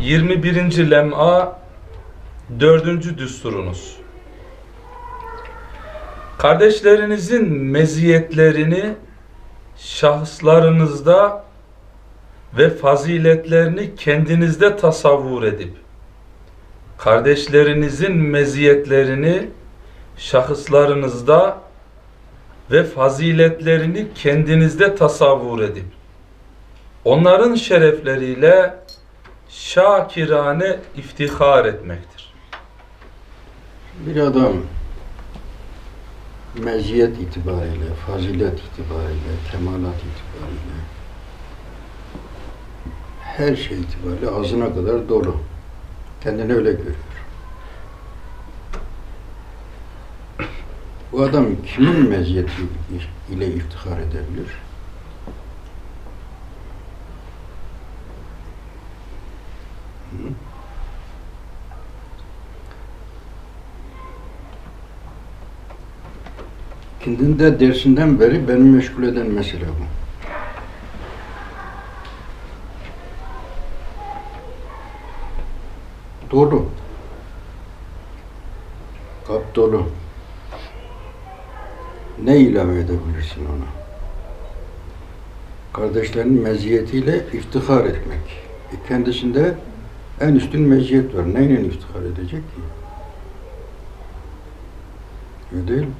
21. lem'a 4. düsturunuz. Kardeşlerinizin meziyetlerini şahıslarınızda ve faziletlerini kendinizde tasavvur edip kardeşlerinizin meziyetlerini şahıslarınızda ve faziletlerini kendinizde tasavvur edip onların şerefleriyle şakirane iftihar etmektir. Bir adam meziyet itibariyle, fazilet itibariyle, kemalat itibariyle her şey itibariyle ağzına kadar dolu. Kendini öyle görüyor. Bu adam kimin meziyeti ile iftihar edebilir? Hı? Kendinde dersinden beri beni meşgul eden mesele bu. Dolu. Kap dolu. Ne ilave edebilirsin ona? Kardeşlerinin meziyetiyle iftihar etmek. E kendisinde en üstün meziyet var. Neyle iftihar edecek ki? Öyle değil mi?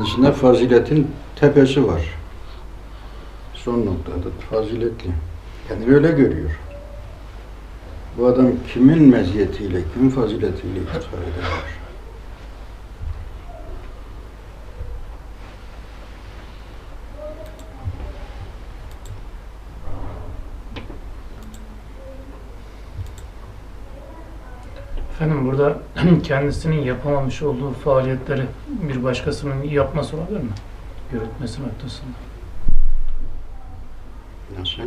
Kendisinde faziletin tepesi var. Son noktada faziletli. Kendini öyle görüyor. Bu adam kimin meziyetiyle, kimin faziletiyle iftihar edebilir? Efendim burada kendisinin yapamamış olduğu faaliyetleri bir başkasının yapması olabilir mi? Yürütmesi noktasında. Nasıl?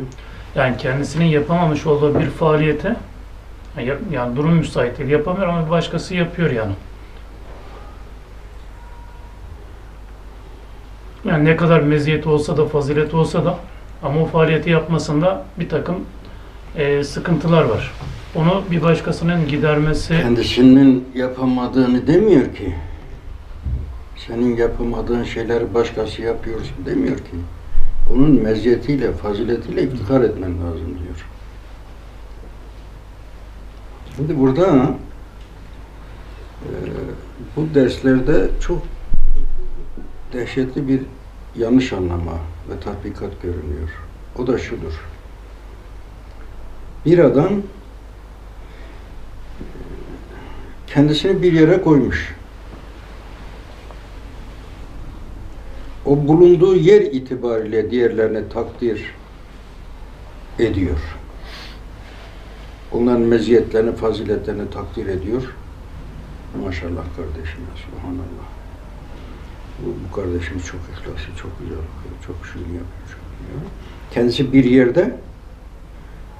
Yani kendisinin yapamamış olduğu bir faaliyete ya- yani durum müsait değil, yapamıyor ama bir başkası yapıyor yani. Yani ne kadar meziyeti olsa da, fazilet olsa da ama o faaliyeti yapmasında bir takım eee, sıkıntılar var. Onu bir başkasının gidermesi Kendisinin yapamadığını demiyor ki. Senin yapamadığın şeyleri başkası yapıyorsun demiyor ki. Onun meziyetiyle, faziletiyle iftihar etmen lazım diyor. Şimdi burada e, bu derslerde çok dehşetli bir yanlış anlama ve tatbikat görünüyor. O da şudur. Bir adam kendisini bir yere koymuş. O bulunduğu yer itibariyle diğerlerine takdir ediyor. Onların meziyetlerini, faziletlerini takdir ediyor. Maşallah kardeşime, subhanallah. Bu, bu kardeşimiz çok ihlaslı, çok güzel okuyor, çok şunu yapıyor, çok yapıyor. Kendisi bir yerde,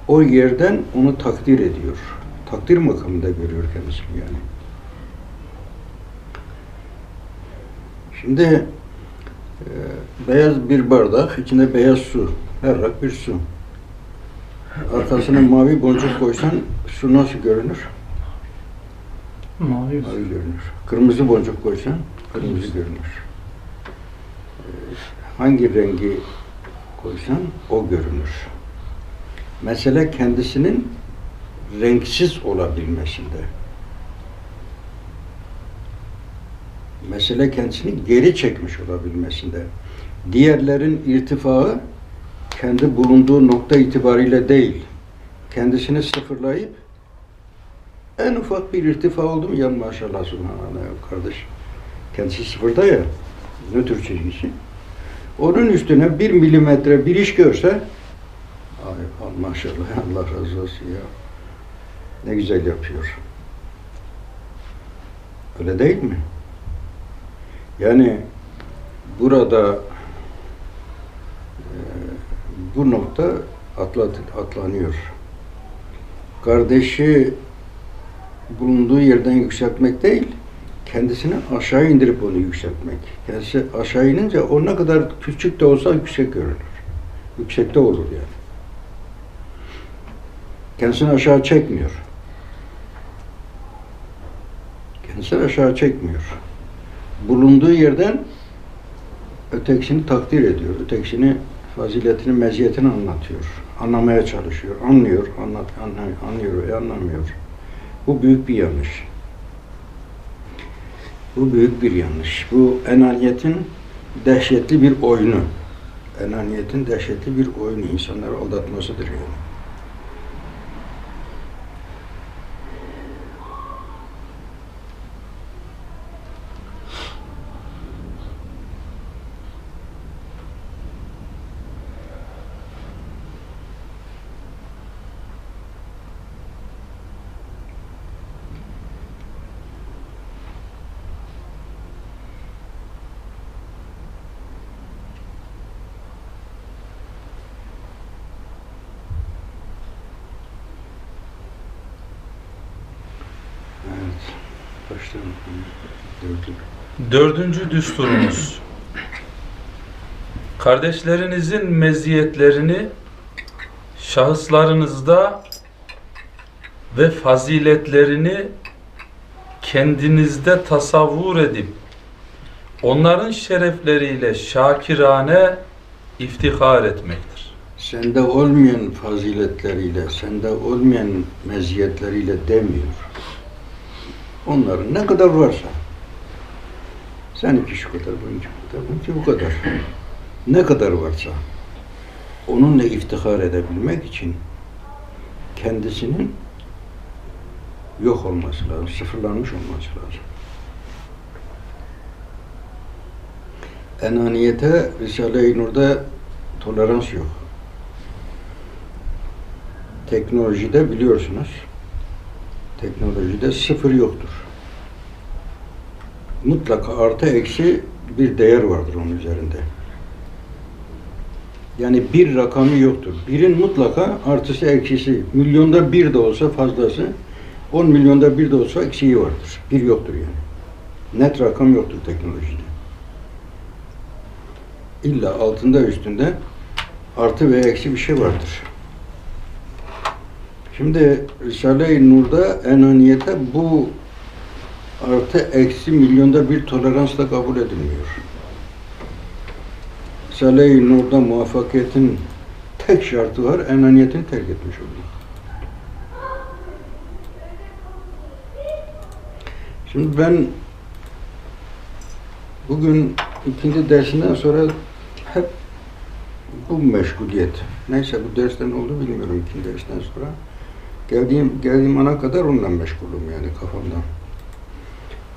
o yerden onu takdir ediyor. Takdir makamında görüyor kendisini yani. Şimdi e, beyaz bir bardak, içinde beyaz su, berrak bir su. Arkasına mavi boncuk koysan su nasıl görünür? mavi Mavi görünür. Kırmızı boncuk koysan kırmızı görünür. E, Hangi rengi koysan o görünür. Mesele kendisinin renksiz olabilmesinde. Mesele kendisini geri çekmiş olabilmesinde. Diğerlerin irtifağı kendi bulunduğu nokta itibariyle değil. Kendisini sıfırlayıp en ufak bir irtifa oldu mu? Ya maşallah subhanallah kardeş. Kendisi sıfırda ya. Nötr çizgisi. Onun üstüne bir milimetre bir iş görse ay maşallah Allah razı olsun ya. Ne güzel yapıyor. Öyle değil mi? Yani burada e, bu nokta atlat, atlanıyor. Kardeşi bulunduğu yerden yükseltmek değil, kendisini aşağı indirip onu yükseltmek. Kendisi aşağı inince o ne kadar küçük de olsa yüksek görünür. Yüksekte olur yani. Kendisini aşağı çekmiyor. Kendisini aşağı çekmiyor. Bulunduğu yerden ötekisini takdir ediyor. Ötekisini faziletini, meziyetini anlatıyor. Anlamaya çalışıyor. Anlıyor, anlat, anla- anlıyor ve anlamıyor. Bu büyük bir yanlış. Bu büyük bir yanlış. Bu enaniyetin dehşetli bir oyunu. Enaniyetin dehşetli bir oyunu insanları aldatmasıdır yani. Evet. Başlayalım. Dördü. Dördüncü düsturumuz. Kardeşlerinizin meziyetlerini şahıslarınızda ve faziletlerini kendinizde tasavvur edip onların şerefleriyle şakirane iftihar etmektir. Sende olmayan faziletleriyle, sende olmayan meziyetleriyle demiyor. Onların ne kadar varsa. Seninki şu kadar, bununki bu kadar, bununki bu kadar. Ne kadar varsa onunla iftihar edebilmek için kendisinin yok olması lazım, sıfırlanmış olması lazım. Enaniyete Risale-i Nur'da tolerans yok. Teknolojide biliyorsunuz, teknolojide sıfır yoktur. Mutlaka artı eksi bir değer vardır onun üzerinde. Yani bir rakamı yoktur. Birin mutlaka artısı eksisi. Milyonda bir de olsa fazlası, 10 milyonda bir de olsa eksiği vardır. Bir yoktur yani. Net rakam yoktur teknolojide. İlla altında üstünde artı veya eksi bir şey vardır. Şimdi Risale-i Nur'da enaniyete bu artı eksi milyonda bir toleransla kabul edilmiyor. Risale-i Nur'da muvaffakiyetin tek şartı var, enaniyetini terk etmiş oluyor. Şimdi ben bugün ikinci dersinden sonra hep bu meşguliyet. Neyse bu dersten oldu bilmiyorum ikinci dersten sonra. Geldiğim, geldiğim ana kadar onunla meşgulüm yani kafamda.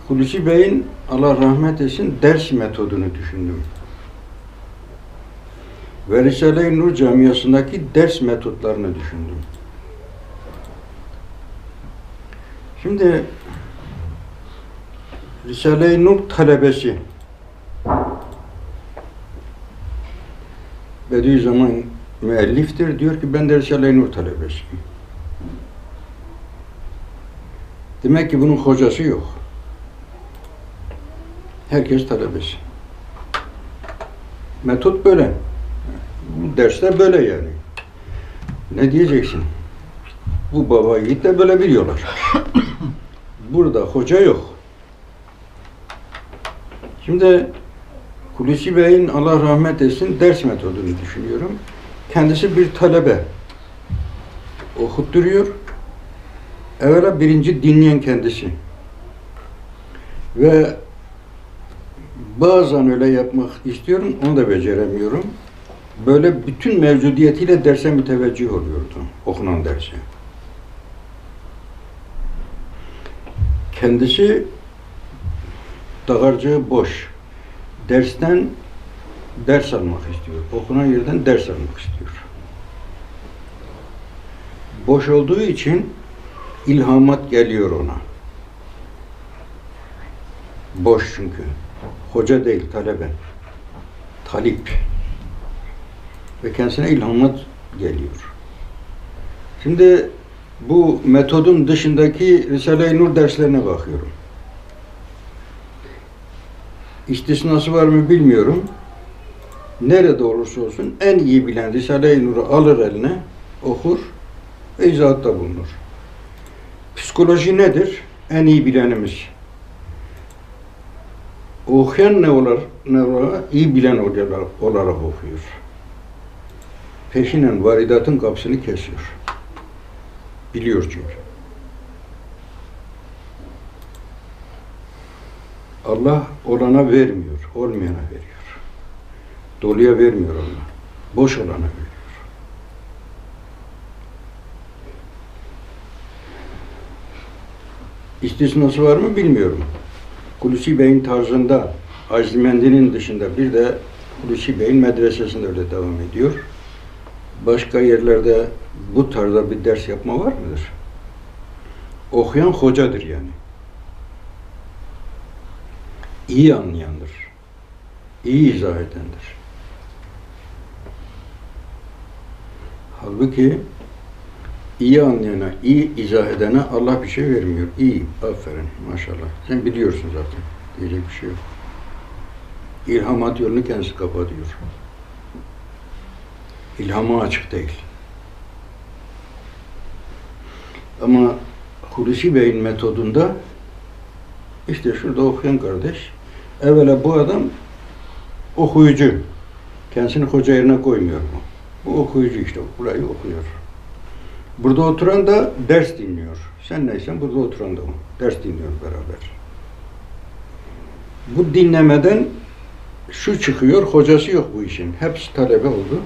Hulusi Bey'in Allah rahmet etsin ders metodunu düşündüm. Ve Risale-i Nur camiasındaki ders metotlarını düşündüm. Şimdi Risale-i Nur talebesi Bediüzzaman müelliftir. Diyor ki ben de Risale-i Nur talebesiyim. Demek ki bunun hocası yok. Herkes talebesi. Metot böyle. Bu dersler böyle yani. Ne diyeceksin? Bu baba yiğit de böyle biliyorlar. Burada hoca yok. Şimdi Hulusi Bey'in Allah rahmet etsin ders metodunu düşünüyorum. Kendisi bir talebe. Okutturuyor. Evvela birinci dinleyen kendisi. Ve bazen öyle yapmak istiyorum, onu da beceremiyorum. Böyle bütün mevcudiyetiyle derse müteveccih oluyordu, okunan derse. Kendisi dağarcığı boş. Dersten ders almak istiyor. Okunan yerden ders almak istiyor. Boş olduğu için ilhamat geliyor ona. Boş çünkü. Hoca değil, talebe. Talip. Ve kendisine ilhamat geliyor. Şimdi bu metodun dışındaki Risale-i Nur derslerine bakıyorum. İstisnası var mı bilmiyorum. nerede olursa olsun en iyi bilen Risale-i Nur'u alır eline, okur ve izahatta bulunur. Psikoloji nedir? En iyi bilenimiz. Okuyan ne olur? Ne olur? İyi bilen olarak, olarak okuyor. Peşinen varidatın kapısını kesiyor. Biliyor çünkü. Allah olana vermiyor, olmayana veriyor. Doluya vermiyor Allah. Boş olana veriyor. İstisnası var mı bilmiyorum. Hulusi Bey'in tarzında Azimendi'nin dışında bir de Hulusi Bey'in medresesinde öyle devam ediyor. Başka yerlerde bu tarzda bir ders yapma var mıdır? Okuyan hocadır yani. İyi anlayandır. İyi izah edendir. Halbuki iyi anlayana, iyi izah edene Allah bir şey vermiyor. İyi, aferin, maşallah. Sen biliyorsun zaten. Diyecek bir şey yok. İlhamat yolunu kendisi kapatıyor. İlhama açık değil. Ama Hulusi Bey'in metodunda işte şurada okuyan kardeş evvela bu adam okuyucu. Kendisini hoca yerine koymuyor mu? Bu okuyucu işte. Burayı okuyor. Burada oturan da ders dinliyor. Sen neysen burada oturan da o. Ders dinliyor beraber. Bu dinlemeden şu çıkıyor, hocası yok bu işin. Hepsi talebe oldu.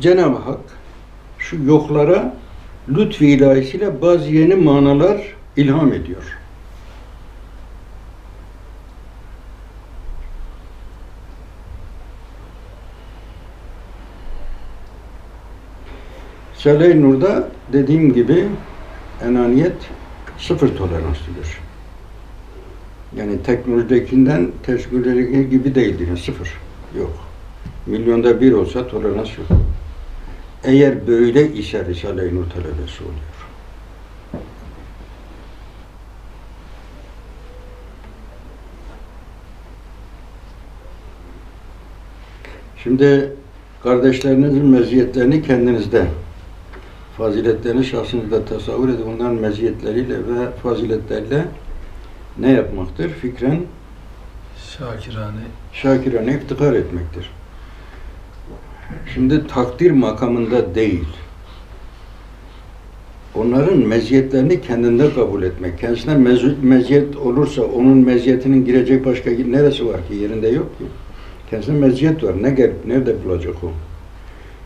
Cenab-ı Hak şu yoklara lütfi ilahisiyle bazı yeni manalar ilham ediyor. Risale-i Nur'da dediğim gibi enaniyet sıfır toleranslıdır. Yani teknolojidekinden teşkildeki gibi değildir. Yani sıfır. Yok. Milyonda bir olsa tolerans yok. Eğer böyle ise Risale-i Nur talebesi oluyor. Şimdi kardeşlerinizin meziyetlerini kendinizde, faziletlerini şahsınızda tasavvur edin. Onların meziyetleriyle ve faziletleriyle ne yapmaktır? Fikren Şakirane şakirane iftihar etmektir. Şimdi takdir makamında değil. Onların meziyetlerini kendinde kabul etmek. Kendisine mez- meziyet olursa onun meziyetinin girecek başka neresi var ki? Yerinde yok ki. Kendisine meziyet var. Ne gelip nerede bulacak o?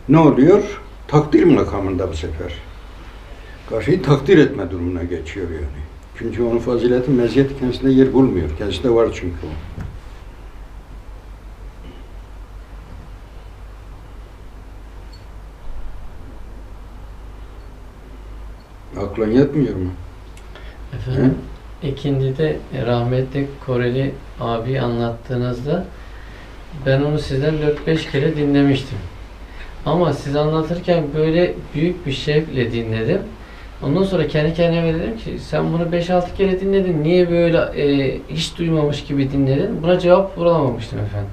Ne oluyor? Takdir makamında bu sefer. Karşıyı takdir etme durumuna geçiyor yani. Çünkü onun fazileti, meziyeti kendisinde yer bulmuyor. Kendisinde var çünkü o. Aklın yetmiyor mu? Efendim, ikindide rahmetli Koreli abi anlattığınızda ben onu sizden 4-5 kere dinlemiştim. Ama siz anlatırken böyle büyük bir şevkle dinledim. Ondan sonra kendi kendime dedim ki sen bunu 5-6 kere dinledin. Niye böyle e, hiç duymamış gibi dinledin? Buna cevap bulamamıştım efendim.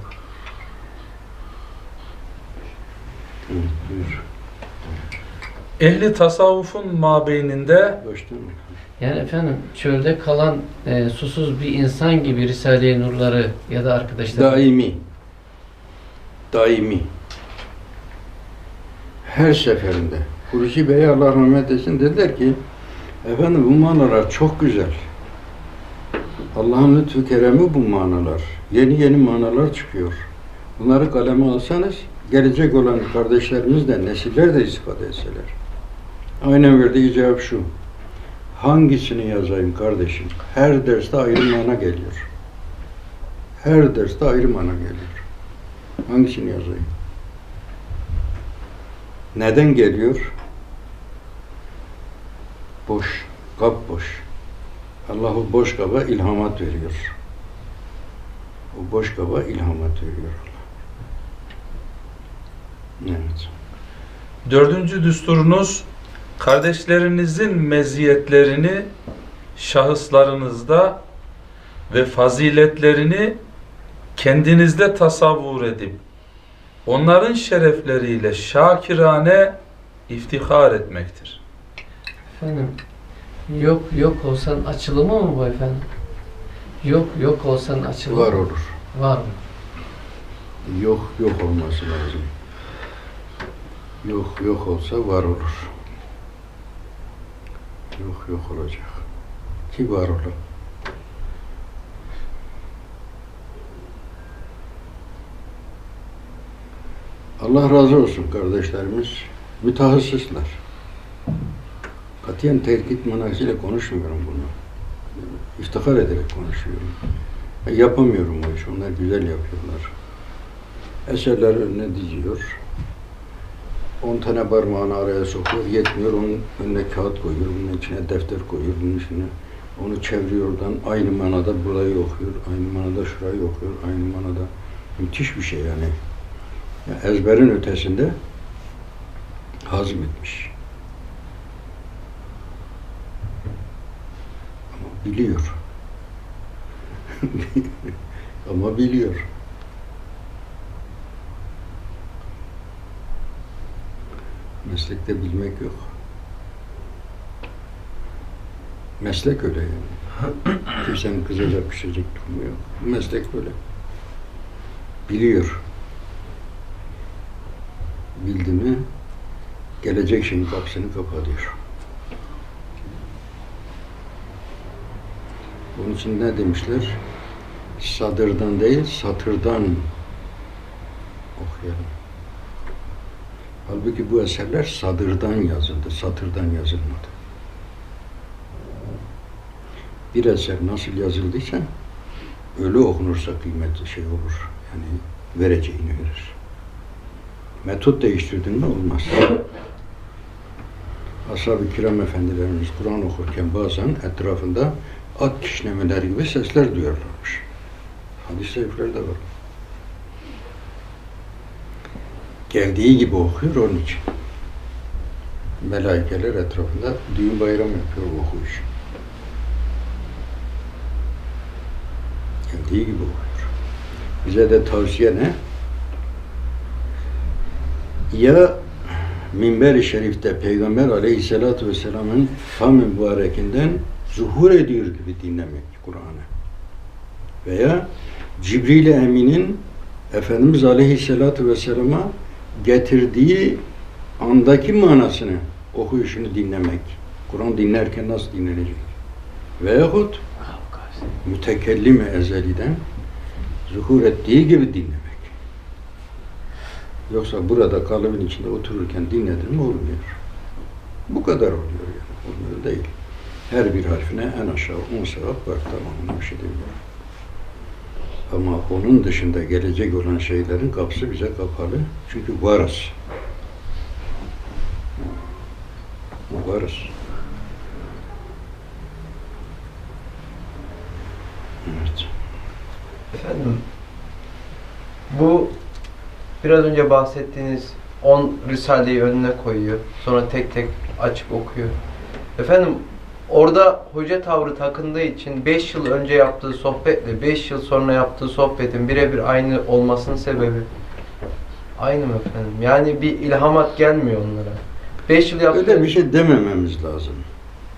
Buyur. Ehli tasavvufun mabeyninde? Yani efendim çölde kalan e, susuz bir insan gibi Risale-i Nurları ya da arkadaşlar Daimi. Daimi. Her seferinde. Hulusi Bey Allah rahmet etsin dediler ki efendim bu manalar çok güzel. Allah'ın lütfu keremi bu manalar. Yeni yeni manalar çıkıyor. Bunları kaleme alsanız gelecek olan kardeşlerimiz de nesiller de istifade etseler. Aynen verdiği cevap şu. Hangisini yazayım kardeşim? Her derste ayrı mana geliyor. Her derste ayrı mana geliyor. Hangisini yazayım? Neden geliyor? Boş, kap boş. Allah o boş kaba ilhamat veriyor. O boş kaba ilhamat veriyor Allah. Evet. dördüncü düsturunuz kardeşlerinizin meziyetlerini şahıslarınızda ve faziletlerini kendinizde tasavvur edip onların şerefleriyle şakirane iftihar etmektir. Efendim, yok yok olsan açılımı mı bu efendim? Yok yok olsan açılımı Var olur. Var mı? Yok yok olması lazım. Yok yok olsa var olur. Yok yok olacak. Ki var olur. Allah razı olsun kardeşlerimiz. Mütehassıslar. Katiyen tehdit manasıyla konuşmuyorum bunu. İftihar ederek konuşuyorum. E, yapamıyorum o işi. Onlar güzel yapıyorlar. Eserler önüne diziyor. 10 tane parmağını araya sokuyor, yetmiyor. Onun önüne kağıt koyuyor, bunun içine defter koyuyor, bunun içine onu çeviriyor oradan. Aynı manada burayı okuyor, aynı manada şurayı okuyor, aynı manada. Müthiş bir şey yani. Ya ezberin ötesinde hazmetmiş. Ama biliyor. Ama biliyor. Meslekte bilmek yok. Meslek öyle yani. Kimsenin kızacak pişecek durumu yok. Meslek böyle. Biliyor. Bildi mi gelecek şeyin kapısını kapatıyor. Bunun için ne demişler? Sadırdan değil, satırdan okuyalım. Halbuki bu eserler sadırdan yazıldı, satırdan yazılmadı. Bir eser nasıl yazıldıysa öyle okunursa kıymetli şey olur. Yani vereceğini verir. Metot değiştirdin mi olmaz. Ashab-ı kiram efendilerimiz Kur'an okurken bazen etrafında at kişnemeleri gibi sesler duyarlarmış. Hadis-i şeriflerde var. Geldiği gibi okuyor onun için. Melaikeler etrafında düğün bayram yapıyor bu okuyuş. Geldiği gibi okuyor. Bize de tavsiye ne? Ya minber-i şerifte Peygamber aleyhissalatü vesselamın fam mübarekinden zuhur ediyor gibi dinlemek Kur'an'ı. Veya Cibril-i Emin'in Efendimiz Aleyhisselatü Vesselam'a getirdiği andaki manasını, okuyuşunu dinlemek. Kur'an dinlerken nasıl dinlenecek? Veyahut mütekellim ezeliden zuhur ettiği gibi dinlemek. Yoksa burada kalıbın içinde otururken dinledin mi olmuyor. Bu kadar oluyor yani. Olmuyor değil. Her bir harfine en aşağı 10 sevap var. Tamamına bir şey demiyorum. Ama onun dışında gelecek olan şeylerin kapısı bize kapalı. Çünkü varız. Varız. Evet. Efendim, bu biraz önce bahsettiğiniz 10 Risale'yi önüne koyuyor. Sonra tek tek açıp okuyor. Efendim, orada hoca tavrı takındığı için 5 yıl önce yaptığı sohbetle 5 yıl sonra yaptığı sohbetin birebir aynı olmasının sebebi aynı mı efendim? Yani bir ilhamat gelmiyor onlara. 5 yıl yaptığı... Öyle bir şey demememiz lazım.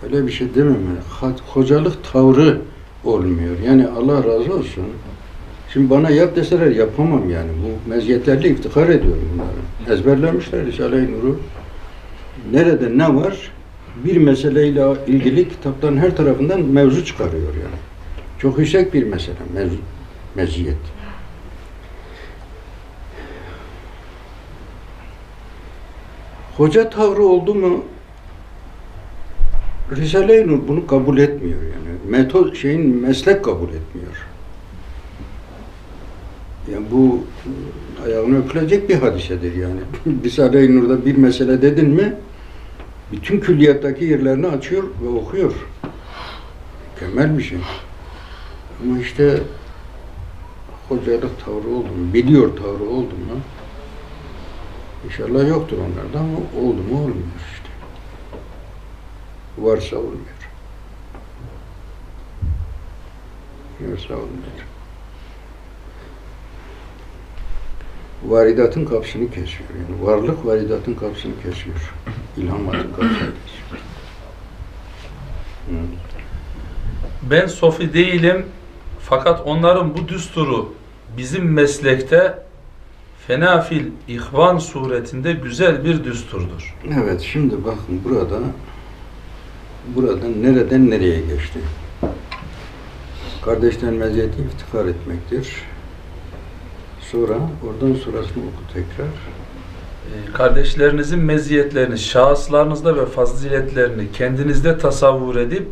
Öyle bir şey dememe. Ha- Hocalık tavrı olmuyor. Yani Allah razı olsun. Şimdi bana yap deseler yapamam yani. Bu meziyetlerle iftihar ediyorum bunları. Ezberlemişler Risale-i Nur'u. Nerede ne var? Bir meseleyle ilgili kitaptan her tarafından mevzu çıkarıyor yani. Çok yüksek bir mesele, mevzu, meziyet. Hoca tavrı oldu mu Risale-i Nur bunu kabul etmiyor yani. Metot şeyin meslek kabul etmiyor. Yani bu e, ayağına öpülecek bir hadisedir yani. Risale-i Nur'da bir mesele dedin mi bütün külliyattaki yerlerini açıyor ve okuyor. Mükemmel bir şey. Ama işte hocalık tavrı oldu mu, biliyor tavrı oldu mu İnşallah yoktur onlarda ama oldu mu olmuyor işte. Varsa olmuyor. Yoksa olmuyor. Varidatın kapısını kesiyor. Yani varlık varidatın kapısını kesiyor. İlhamatın kapısını kesiyor. Ben sofi değilim fakat onların bu düsturu bizim meslekte fenafil ihvan suretinde güzel bir düsturdur. Evet, şimdi bakın burada burada nereden nereye geçti? Kardeşlerin meziyeti iftihar etmektir. Sonra oradan sonrasını oku tekrar. Ee, Kardeşlerinizin meziyetlerini, şahıslarınızda ve faziletlerini kendinizde tasavvur edip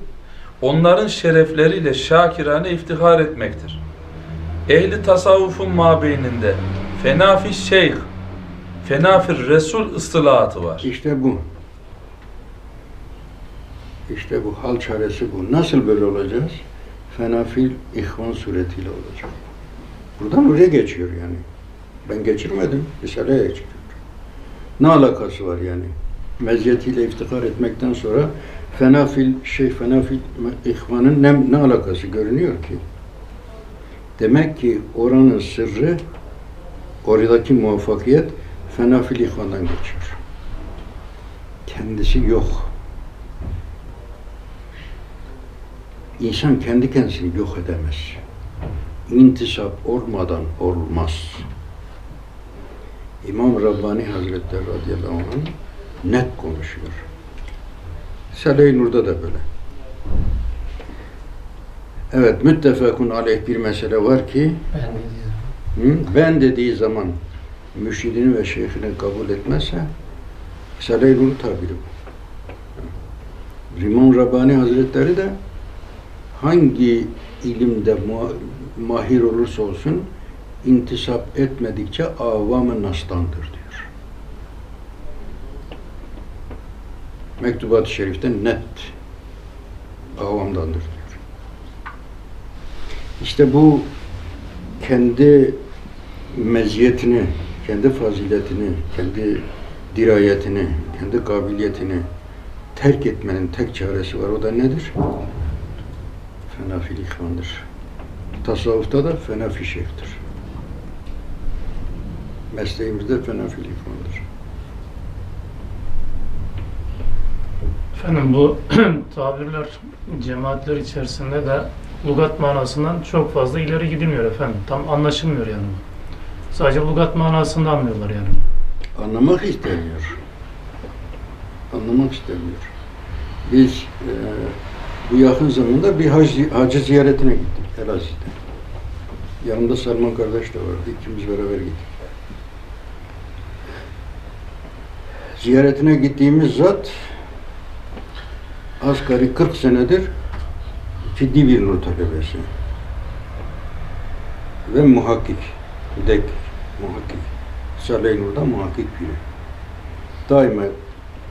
onların şerefleriyle şakirane iftihar etmektir. Ehli tasavvufun mabeyninde fenafi şeyh, fenafi resul ıstılahatı var. İşte bu. İşte bu hal çaresi bu. Nasıl böyle olacağız? Fenafil ihvan suretiyle olacak. Buradan oraya geçiyor yani. Ben geçirmedim. Risale'ye geçiyor. Ne alakası var yani? Meziyetiyle iftihar etmekten sonra fenafil şey fenafil ihvanın ne, ne alakası görünüyor ki? Demek ki oranın sırrı oradaki muvaffakiyet fenafil ihvandan geçiyor. Kendisi yok. İnsan kendi kendisini yok edemez. İntisap olmadan olmaz. İmam Rabbani Hazretleri radıyallahu anh net konuşuyor. Risale-i Nur'da da böyle. Evet, müttefakun aleyh bir mesele var ki Ben de diyeceğim. Hı? Ben dediği zaman mürşidini ve şeyhini kabul etmezse Risale-i Nur tabiri bu. Rimon Rabbani Hazretleri de hangi ilimde mahir olursa olsun intisap etmedikçe avam-ı naslandır diyor. Mektubat-ı Şerif'te net avamdandır diyor. İşte bu kendi meziyetini, kendi faziletini, kendi dirayetini, kendi kabiliyetini terk etmenin tek çaresi var. O da nedir? Fenafil ihvandır. Tasavvufta da fenafi şeyhtir. Mesleğimizde fenafil ihvandır. Efendim bu tabirler cemaatler içerisinde de lugat manasından çok fazla ileri gidilmiyor efendim. Tam anlaşılmıyor yani. Sadece lugat manasında anlıyorlar yani. Anlamak istemiyor. Anlamak istemiyor. Biz e, bu yakın zamanda bir hac, hacı ziyaretine gittik Elazığ'da. Yanımda Salman kardeş de vardı. İkimiz beraber gittik. Ziyaretine gittiğimiz zat asgari 40 senedir ciddi bir nur talebesi. Ve muhakkik, müdekkik, muhakkik. Risale-i Nur'da muhakkik biri. Daima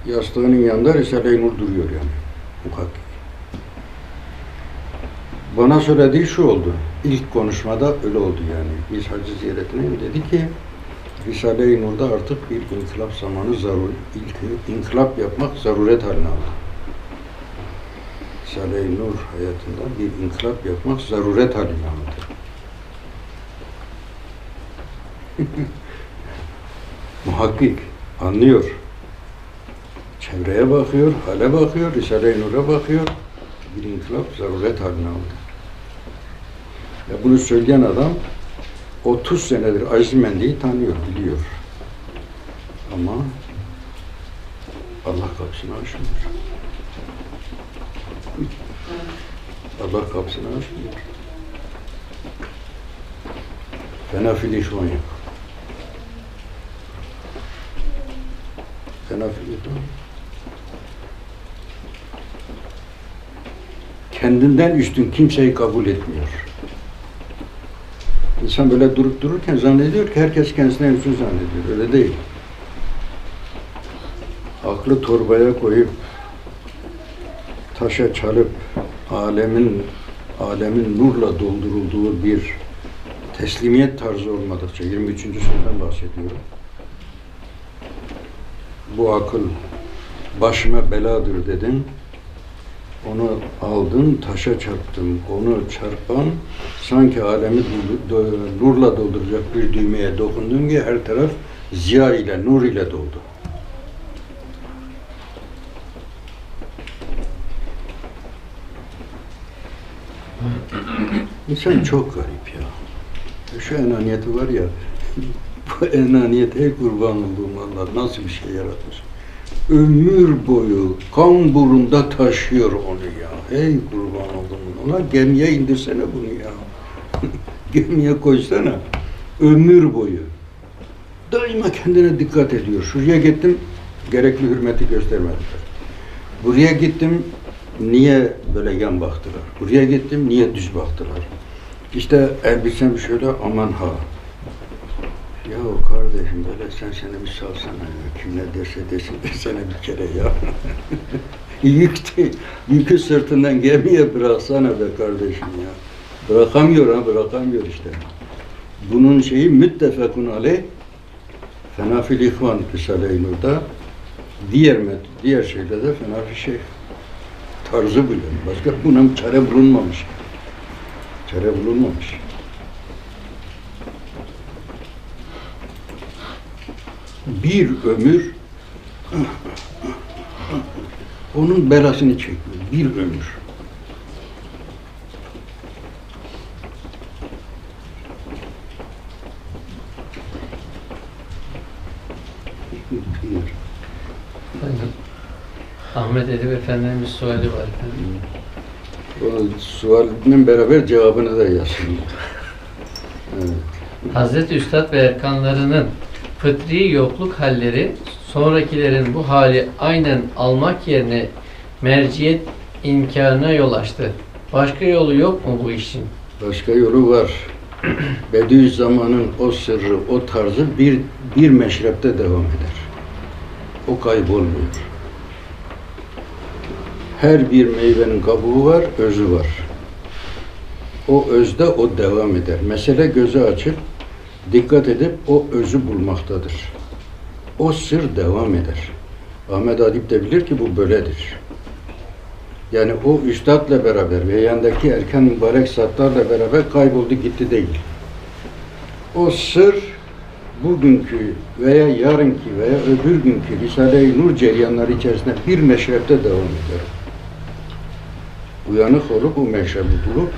yastığının yanında Risale-i Nur duruyor yani. Muhakkik. Bana söylediği şu oldu. İlk konuşmada öyle oldu yani. Biz hacı ziyaretine dedi ki Risale-i Nur'da artık bir inkılap zamanı zarur. İlk inkılap yapmak zaruret haline aldı. Risale-i Nur hayatında bir inkılap yapmak zaruret haline aldı. Muhakkik, anlıyor. Çevreye bakıyor, hale bakıyor, Risale-i Nur'a bakıyor. Bir inkılap zaruret haline aldı. Ya bunu söyleyen adam 30 senedir Aziz Mendi'yi tanıyor, biliyor. Ama Allah kapısını açmıyor. Allah kapısını açmıyor. Fena fil ihvan yok. Fena fil ihvan. Kendinden üstün kimseyi kabul etmiyor. İnsan böyle durup dururken zannediyor ki herkes kendisine üstün zannediyor. Öyle değil. Aklı torbaya koyup taşa çalıp alemin alemin nurla doldurulduğu bir teslimiyet tarzı olmadıkça 23. sözden bahsediyorum. Bu akıl başıma beladır dedin. Onu aldın, taşa çarptın. Onu çarpan sanki alemi nurla dolduracak bir düğmeye dokundun ki her taraf ziya ile, nur ile doldu. İnsan çok garip ya. Şu enaniyeti var ya, bu enaniyet ey kurban olduğum Allah nasıl bir şey yaratmış. Ömür boyu kan burunda taşıyor onu ya. Ey kurban olduğum Allah gemiye indirsene bunu ya. gemiye koysana. Ömür boyu. Daima kendine dikkat ediyor. Şuraya gittim, gerekli hürmeti göstermediler. Buraya gittim, niye böyle yan baktılar? Buraya gittim, niye düz baktılar? İşte elbisem şöyle aman ha. Ya kardeşim böyle sen seni bir salsana ya. Kim ne derse desin desene bir kere ya. Yük de- yükü sırtından gemiye bıraksana be kardeşim ya. Bırakamıyor ha bırakamıyor işte. Bunun şeyi müttefekun aleyh. Fenafil İhvan Risale-i Nur'da diğer met, diğer şeyde de Fenafi Şeyh tarzı bu yani. Başka buna çare bulunmamış. Çare bulunmamış. Bir ömür onun belasını çekmiyor. Bir ömür. Bir. Efendim, Ahmet Edip Efendi'nin bir suali var efendim. O sualinin beraber cevabını da yazın. Evet. Hazreti Üstad ve erkanlarının fıtri yokluk halleri sonrakilerin bu hali aynen almak yerine merciyet imkanına yol açtı. Başka yolu yok mu bu işin? Başka yolu var. Bediüzzaman'ın o sırrı, o tarzı bir, bir meşrepte devam eder. O kaybolmuyor. Her bir meyvenin kabuğu var, özü var. O özde o devam eder. Mesele gözü açıp dikkat edip o özü bulmaktadır. O sır devam eder. Ahmet Adip de bilir ki bu böyledir. Yani o üstadla beraber ve yandaki erken mübarek zatlarla beraber kayboldu gitti değil. O sır bugünkü veya yarınki veya öbür günkü Risale-i Nur ceryanları içerisinde bir meşrepte devam eder. Uyanık olup bu meşrebi bulup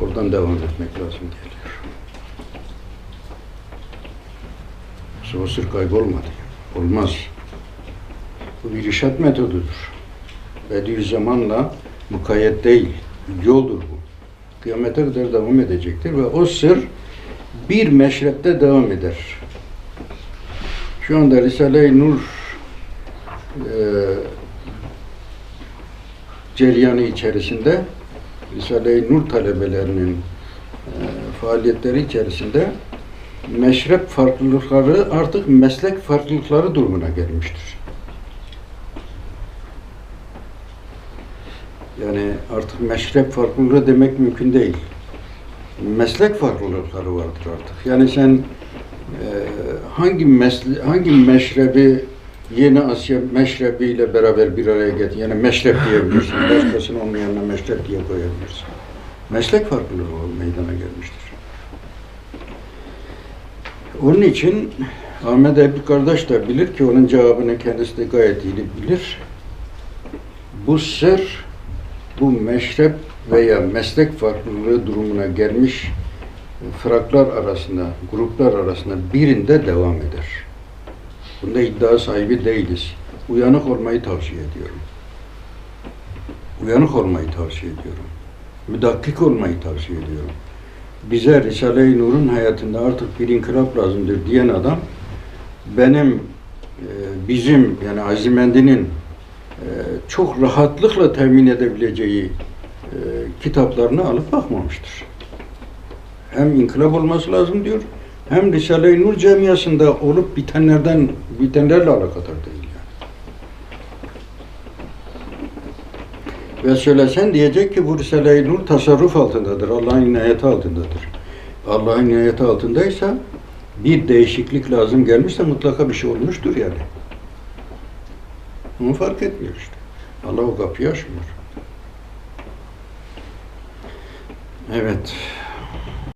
oradan devam etmek lazım geliyor. Yoksa O sır kaybolmadı. Olmaz. Bu bir irşat metodudur. Bediüzzamanla mukayyet değil, yoldur bu. Kıyamete kadar devam edecektir ve o sır bir meşrepte devam eder. Şu anda Risale-i Nur e, ceryanı içerisinde Risale-i Nur talebelerinin e, faaliyetleri içerisinde meşrep farklılıkları artık meslek farklılıkları durumuna gelmiştir. Yani artık meşrep farklılığı demek mümkün değil. Meslek farklılıkları vardır artık. Yani sen e, hangi mesle hangi meşrebi Yeni Asya meşrebiyle beraber bir araya getir. Yani meşrep diyebilirsin. Başkasının onun yanına meşrep diye koyabilirsin. Meslek farklılığı o meydana gelmiştir. Onun için Ahmet Ebi kardeş de bilir ki onun cevabını kendisi de gayet iyi bilir. Bu sır bu meşrep veya meslek farklılığı durumuna gelmiş fıraklar arasında, gruplar arasında birinde devam eder. Bunda iddia sahibi değiliz. Uyanık olmayı tavsiye ediyorum. Uyanık olmayı tavsiye ediyorum. Müdakkik olmayı tavsiye ediyorum. Bize Risale-i Nur'un hayatında artık bir inkılap lazımdır diyen adam benim e, bizim yani Azimendi'nin e, çok rahatlıkla temin edebileceği e, kitaplarını alıp bakmamıştır. Hem inkılap olması lazım diyor, hem Risale-i Nur cemiyasında olup bitenlerden bitenlerle alakadar değil yani. Ve söylesen diyecek ki bu Risale-i Nur tasarruf altındadır. Allah'ın inayeti altındadır. Allah'ın inayeti altındaysa bir değişiklik lazım gelmişse mutlaka bir şey olmuştur yani. Bunu fark etmiyor işte. Allah o kapıyı açmıyor. Evet.